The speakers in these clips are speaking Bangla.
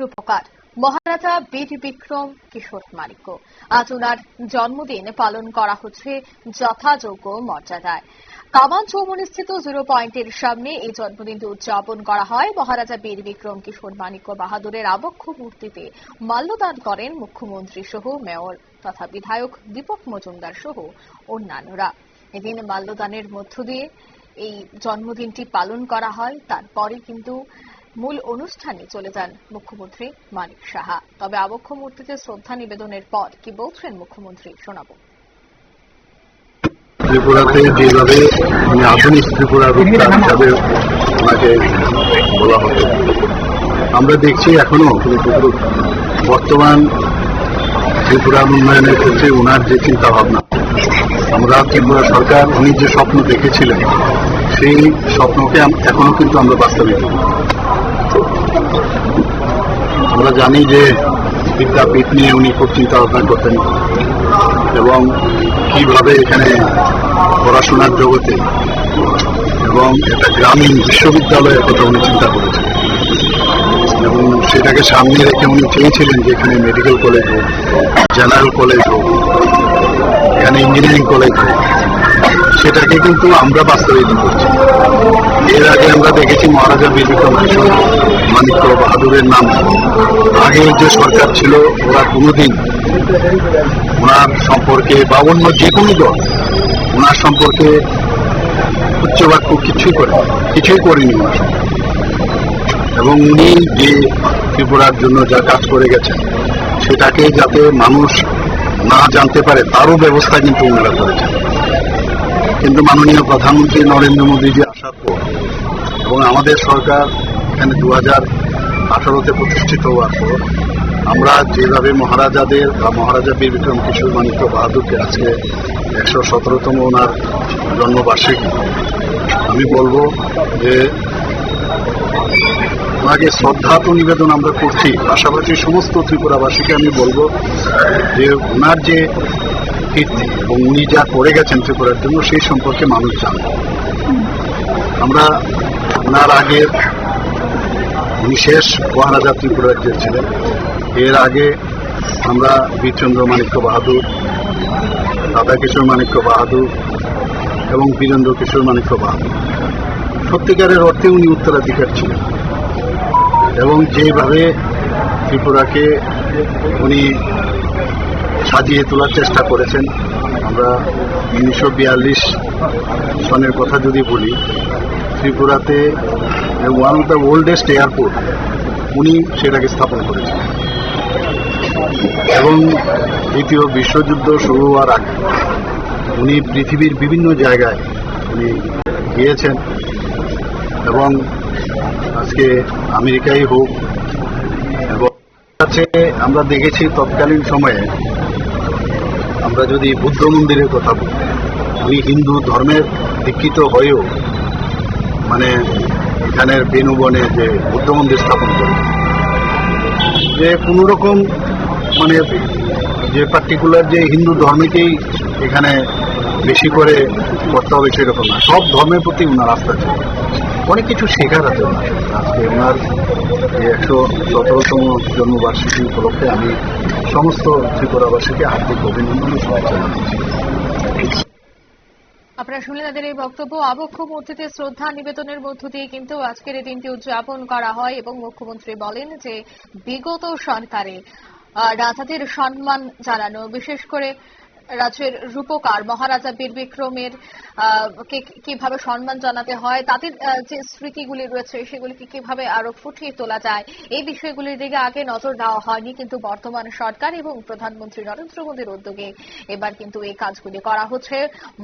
রূপকার। মহারাজা বীর বিক্রম কিশোর মানিক্য আজ ওনার জন্মদিন পালন করা হচ্ছে যথাযোগ্য মর্যাদায়। কামান চৌমনি স্থিত জিরো পয়েন্টের সামনে এই জন্মদিনটি উদযাপন করা হয়। মহারাজা বীর বিক্রম কিশোর মানিক্য বাহাদুরের আবক্ষ মূর্তিতে মাল্যদান করেন মুখ্যমন্ত্রী সহ মেয়র তথা বিধায়ক দীপক মজুমদার সহ অন্যান্যরা। এদিন মাল্যদানের মধ্য দিয়ে এই জন্মদিনটি পালন করা হয়। তারপরে কিন্তু মূল অনুষ্ঠানে চলে যান মুখ্যমন্ত্রী মানিক সাহা। তবে আবক্ষ মূর্তিতে শ্রদ্ধা নিবেদনের পর কি বলছেন মুখ্যমন্ত্রী, শোনাবো। ত্রিপুরাতে যেভাবে মানে আধুনিক ত্রিপুরা রূপটা হিসাবে ওনাকে বলা হতো, আমরা দেখছি এখনও বর্তমান ত্রিপুরা উন্নয়নের ক্ষেত্রে ওনার যে চিন্তা ভাবনা আমরা ত্রিপুরা সরকার উনি যে স্বপ্ন দেখেছিলেন সেই স্বপ্নকে এখনও কিন্তু আমরা বাস্তবিত। আমরা জানি যে বিদ্যাপীঠ নিয়ে উনি খুব চিন্তা ভাবনা করতেন এবং কীভাবে এখানে পড়াশোনার জগতে এবং একটা গ্রামীণ বিশ্ববিদ্যালয়ের কথা উনি চিন্তা করেছেন এবং সেটাকে সামনে রেখে উনি চেয়েছিলেন যে এখানে মেডিকেল কলেজ হোক জেনারেল কলেজ হোক, এখানে ইঞ্জিনিয়ারিং কলেজ হোক সেটাকে কিন্তু আমরা বাস্তবায়িত করছি। এর আগে আমরা দেখেছি মহারাজা বীর বিক্রম কিশোর মানিক্য বাহাদুরের নাম। আগের যে সরকার ছিল, ওরা কোনোদিন ওনার সম্পর্কে বা অন্য যে কোনো দল ওনার সম্পর্কে উচ্চবাক্য কিছুই করে কিছুই করেনি ওনার এবং উনি যে ত্রিপুরার জন্য যা কাজ করে গেছেন, সেটাকে যাতে মানুষ না জানতে পারে, তারও ব্যবস্থা কিন্তু ওনারা করেছেন। কিন্তু মাননীয় প্রধানমন্ত্রী নরেন্দ্র মোদীজি আসার পর এবং আমাদের সরকার এখানে দু হাজার আঠারোতে প্রতিষ্ঠিত হওয়ার পর আমরা যেভাবে মহারাজাদের বা মহারাজা বীর বিক্রম কিশোর মানিক্য বাহাদুরকে আজকে একশো সতেরোতম ওনার জন্মবার্ষিকী, আমি বলব যে ওনাকে শ্রদ্ধা তো নিবেদন আমরা করছি। পাশাপাশি সমস্ত ত্রিপুরাবাসীকে আমি বলব যে ওনার যে কীর্তি এবং উনি যা করে গেছেন ত্রিপুরার জন্য, সেই সম্পর্কে মানুষ জানবে আমরা ওনার আগের উনি শেষ মহারাজা ত্রিপুরা যে ছিলেন, এর আগে আমরা বীরচন্দ্র মাণিক্য বাহাদুর রাধা কিশোর মাণিক্য বাহাদুর এবং বীরেন্দ্র কিশোর মাণিক্য বাহাদুর। সত্যিকারের অর্থে উনি উত্তরাধিকার ছিলেন এবং যেভাবে ত্রিপুরাকে উনি সাজিয়ে তোলার চেষ্টা করেছেন। আমরা উনিশশো বিয়াল্লিশ সনের কথা যদি বলি, ত্রিপুরাতে one of the oldest airport উনি সেটাকে স্থাপন করেছেন। এবং দ্বিতীয় বিশ্বযুদ্ধ শুরু হওয়ার আগে উনি পৃথিবীর বিভিন্ন জায়গায় উনি গিয়েছেন এবং আজকে আমেরিকাই হোক, এবং কাছে আমরা দেখেছি তৎকালীন সময়ে আমরা যদি বুদ্ধ মন্দিরের কথা বলি উনি হিন্দু ধর্মের দীক্ষিত হয়েও মানে এখানের বেনুবনে যে বুদ্ধ মন্দির স্থাপন করে, যে কোনো রকম মানে যে পার্টিকুলার যে হিন্দু ধর্মকেই এখানে বেশি করে করতে হবে সেরকম না। সব ধর্মের প্রতি ওনার আস্থা ছিল। অনেক কিছু শেখার আছে আজকে ওনার এই একশো সতেরোতম জন্মবার্ষিকী উপলক্ষে আমি সমস্ত ত্রিপুরাবাসীকে হার্দিক অভিনন্দন ও শুভেচ্ছা জানাচ্ছি। আপনারা শুনলেন তাদের এই বক্তব্য। আবক্ষ মূর্তিতে শ্রদ্ধা নিবেদনের মধ্য দিয়ে কিন্তু আজকের এই দিনটি উদযাপন করা হয় এবং মুখ্যমন্ত্রী বলেন যে বিগত সরকারে রাজাদের সম্মান জানানো, বিশেষ করে রাজ্যের রূপকার মহারাজা বীর বিক্রমের কীভাবে সম্মান জানাতে হয়, তাদের যে স্মৃতিগুলি রয়েছে, সেগুলিকে কীভাবে আরও ফুটিয়ে তোলা যায়, এই বিষয়গুলির দিকে আগে নজর দেওয়া হয়নি, কিন্তু বর্তমান সরকার এবং প্রধানমন্ত্রী নরেন্দ্র মোদীর উদ্যোগে এবার কিন্তু এই কাজগুলি করা হচ্ছে।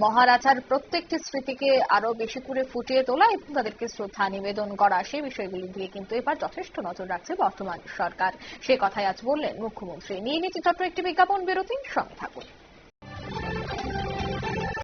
মহারাজার প্রত্যেকটি স্মৃতিকে আরও বেশি করে ফুটিয়ে তোলা এবং তাদেরকে শ্রদ্ধা নিবেদন করা সেই বিষয়গুলি দিয়ে কিন্তু এবার যথেষ্ট নজর রাখছে বর্তমান সরকার। সে কথাই আজ বললেন মুখ্যমন্ত্রী। নিয়ে নিচ্ছে ছোট্ট একটি বিজ্ঞাপন বিরতি, সঙ্গে থাকুন।